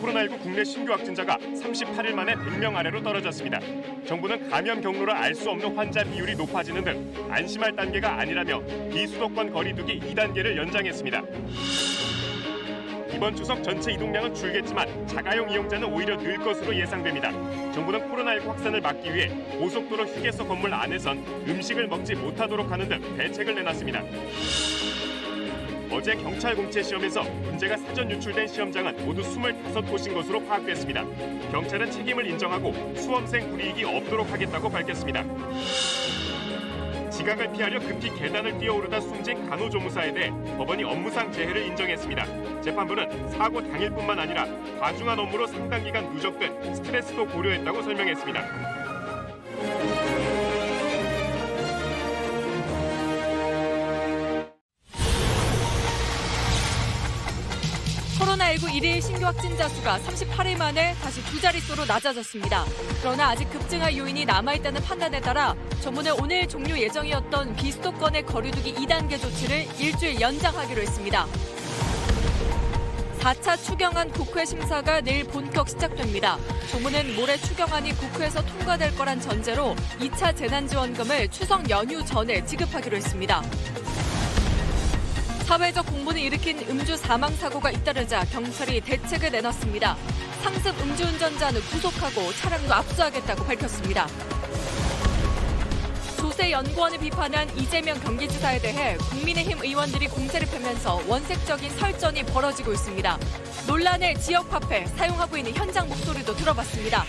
코로나19 국내 신규 확진자가 38일 만에 100명 아래로 떨어졌습니다. 정부는 감염 경로를 알 수 없는 환자 비율이 높아지는 등 안심할 단계가 아니라며 비수도권 거리두기 2단계를 연장했습니다. 이번 추석 전체 이동량은 줄겠지만 자가용 이용자는 오히려 늘 것으로 예상됩니다. 정부는 코로나19 확산을 막기 위해 고속도로 휴게소 건물 안에선 음식을 먹지 못하도록 하는 등 대책을 내놨습니다. 어제 경찰 공채 시험에서 문제가 사전 유출된 시험장은 모두 25곳인 것으로 파악됐습니다. 경찰은 책임을 인정하고 수험생 불이익이 없도록 하겠다고 밝혔습니다. 지각을 피하려 급히 계단을 뛰어오르다 숨진 간호조무사에 대해 법원이 업무상 재해를 인정했습니다. 재판부는 사고 당일뿐만 아니라 과중한 업무로 상당 기간 누적된 스트레스도 고려했다고 설명했습니다. 코로나19 일일 신규 확진자 수가 38일 만에 다시 두 자릿수로 낮아졌습니다. 그러나 아직 급증할 요인이 남아있다는 판단에 따라 정부는 오늘 종료 예정이었던 비수도권의 거리두기 2단계 조치를 일주일 연장하기로 했습니다. 4차 추경안 국회 심사가 내일 본격 시작됩니다. 정부는 모레 추경안이 국회에서 통과될 거란 전제로 2차 재난지원금을 추석 연휴 전에 지급하기로 했습니다. 사회적 공분을 일으킨 음주 사망 사고가 잇따르자 경찰이 대책을 내놨습니다. 상습 음주운전자는 구속하고 차량도 압수하겠다고 밝혔습니다. 조세 연구원을 비판한 이재명 경기지사에 대해 국민의힘 의원들이 공세를 펴면서 원색적인 설전이 벌어지고 있습니다. 논란의 지역 화폐 사용하고 있는 현장 목소리도 들어봤습니다.